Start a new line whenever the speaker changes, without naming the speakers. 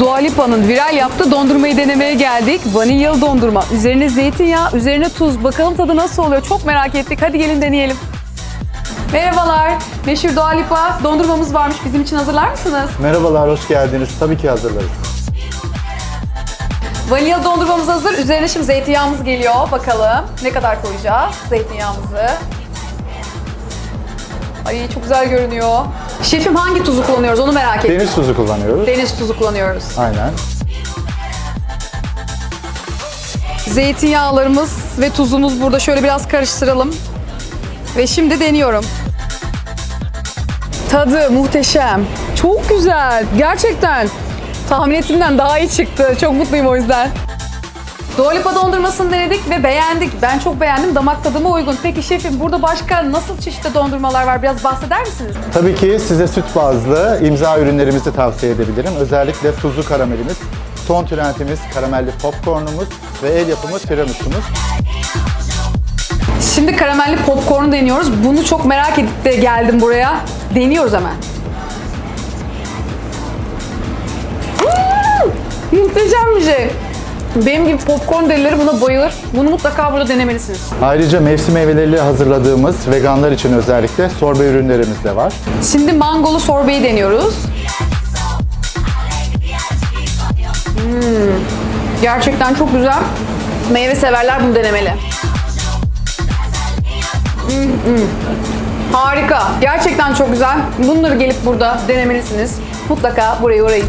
Dua Lipa'nın viral yaptığı dondurmayı denemeye geldik. Vanilyalı dondurma. Üzerine zeytinyağı, üzerine tuz. Bakalım tadı nasıl oluyor? Çok merak ettik. Hadi gelin deneyelim. Merhabalar. Meşhur Dua Lipa dondurmamız varmış. Bizim için hazırlar mısınız?
Merhabalar, hoş geldiniz. Tabii ki hazırlarız.
Vanilyalı dondurmamız hazır. Üzerine şimdi zeytinyağımız geliyor. Bakalım ne kadar koyacağız zeytinyağımızı. Ay çok güzel görünüyor. Şefim hangi tuzu kullanıyoruz onu merak ettim.
Deniz tuzu kullanıyoruz.
Deniz tuzu kullanıyoruz.
Aynen.
Zeytinyağlarımız ve tuzumuz burada. Şöyle biraz karıştıralım. Ve şimdi deniyorum. Tadı muhteşem. Çok güzel. Gerçekten. Tahmin ettiğimden daha iyi çıktı. Çok mutluyum o yüzden. Dua Lipa dondurmasını denedik ve beğendik. Ben çok beğendim. Damak tadıma uygun. Peki şefim burada başka nasıl çeşitli dondurmalar var? Biraz bahseder misiniz?
Tabii ki size süt bazlı imza ürünlerimizi tavsiye edebilirim. Özellikle tuzlu karamelimiz, son trendimiz karamelli popcornumuz ve el yapımı tiramisu'muz.
Şimdi karamelli popcorn deniyoruz. Bunu çok merak edip de geldim buraya. Deniyoruz hemen. Hmm, muhteşem bir şey. Benim gibi popcorn delileri buna bayılır. Bunu mutlaka burada denemelisiniz.
Ayrıca mevsim meyveleriyle hazırladığımız veganlar için özellikle sorbe ürünlerimiz de var.
Şimdi mangolu sorbeyi deniyoruz. Hmm, gerçekten çok güzel. Meyve severler bunu denemeli. Hmm, hmm. Harika. Gerçekten çok güzel. Bunları gelip burada denemelisiniz. Mutlaka buraya uğrayın.